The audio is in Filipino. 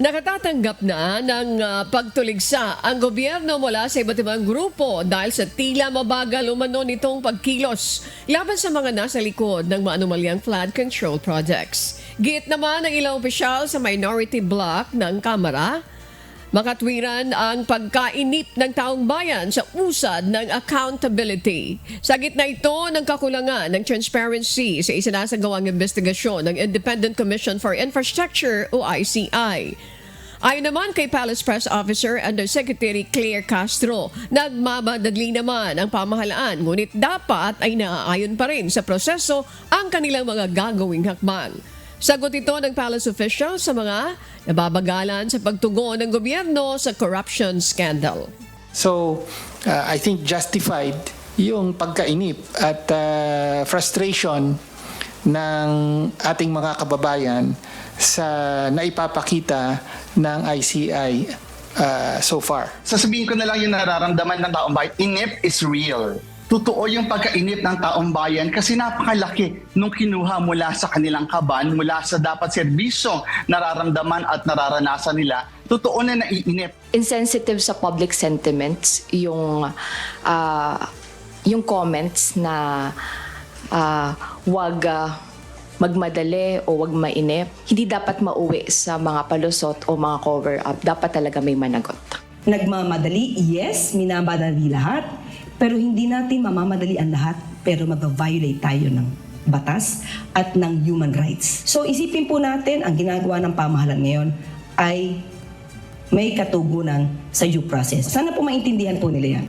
Nakatatanggap na ng ah, pagtuligsa ang gobyerno mula sa iba't ibang grupo dahil sa tila mabagal umano nitong pagkilos laban sa mga nasa likod ng maanumalyang flood control projects. Git naman ng ilang opisyal sa minority block ng Kamara, makatwiran ang pagkainip ng taong bayan sa usad ng accountability. Sa gitna ito ng kakulangan ng transparency sa isinasagawang investigasyon ng Independent Commission for Infrastructure o ICI. Ayon naman kay Palace Press Officer Undersecretary Claire Castro, nagmamadali naman ang pamahalaan ngunit dapat ay naaayon pa rin sa proseso ang kanilang mga gagawing hakbang. Sagot ito ng palace official sa mga nababagalan sa pagtugon ng gobyerno sa corruption scandal. So, uh, I think justified yung pagkainip at uh, frustration ng ating mga kababayan sa naipapakita ng ICI uh, so far. sasabihin ko na lang yung nararamdaman ng taong bayan, inip is real. Totoo yung pagkainip ng taong bayan kasi napakalaki nung kinuha mula sa kanilang kaban, mula sa dapat serbisyong nararamdaman at nararanasan nila, totoo na naiinip. insensitive sa public sentiments yung ah, yung comments na ah, wag ah, magmadali o wag mainip. Hindi dapat mauwi sa mga palusot o mga cover-up. Dapat talaga may managot. Nagmamadali, yes, minamadali lahat. Pero hindi natin mamamadali ang lahat, pero mag-violate tayo ng batas at ng human rights. So isipin po natin, ang ginagawa ng pamahalaan ngayon ay may katugunan sa due process. Sana po maintindihan po nila yan.